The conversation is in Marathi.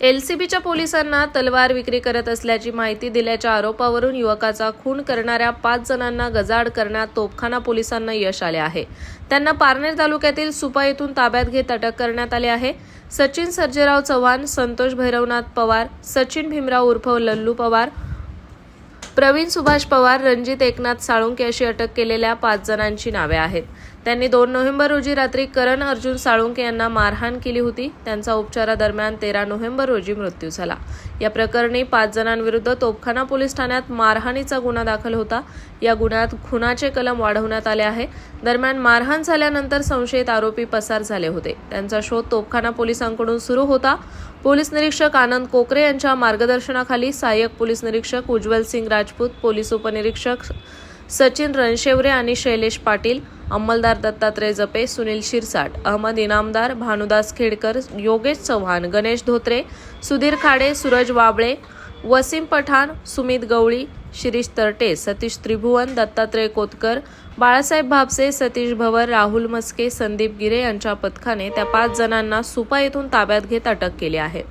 एलसीबीच्या पोलिसांना तलवार विक्री करत असल्याची माहिती दिल्याच्या आरोपावरून युवकाचा खून करणाऱ्या पाच जणांना गजाड करण्यात तोपखाना पोलिसांना यश आले आहे. त्यांना पारनेर तालुक्यातील सुपा येथून ताब्यात घेत अटक करण्यात आले आहे. सचिन सर्जेराव चव्हाण संतोष भैरवनाथ पवार सचिन भीमराव उर्फ लल्लू पवार प्रवीण सुभाष पवार रणजित एकनाथ साळुंके अशी अटक केलेल्या पाच जणांची नावे आहेत. त्यांनी दोन नोव्हेंबर रोजी रात्री करण अर्जुन साळुंके यांना मारहाण केली होती. त्यांचा उपचारादरम्यान तेरा नोव्हेंबर रोजी मृत्यू झाला. या प्रकरणी पाच जणांविरुद्ध तोपखाना पोलीस ठाण्यात मारहाणीचा गुन्हा दाखल होता. या गुन्ह्यात खुनाचे कलम वाढवण्यात आले आहे. दरम्यान मारहाण झाल्यानंतर संशयित आरोपी पसार झाले होते. त्यांचा शोध तोपखाना पोलिसांकडून सुरू होता. पोलीस निरीक्षक आनंद कोकरे यांच्या मार्गदर्शनाखाली सहाय्यक पोलीस निरीक्षक उज्ज्वल सिंग राज राजपूत पोलीस उपनिरीक्षक सचिन रणशेवरे आणि शैलेश पाटील अंमलदार दत्तात्रय जपे सुनील शिरसाट अहमद इनामदार भानुदास खेडकर योगेश चव्हाण गणेश धोत्रे सुधीर खाडे सूरज वाबळे वसीम पठाण सुमित गवळी शिरीष तरटे सतीश त्रिभुवन दत्तात्रय कोतकर बाळासाहेब भापसे सतीश भवर राहुल मस्के संदीप गिरे यांच्या पथकाने त्या पाच जणांना सुपा येथून ताब्यात घेत अटक केली आहे.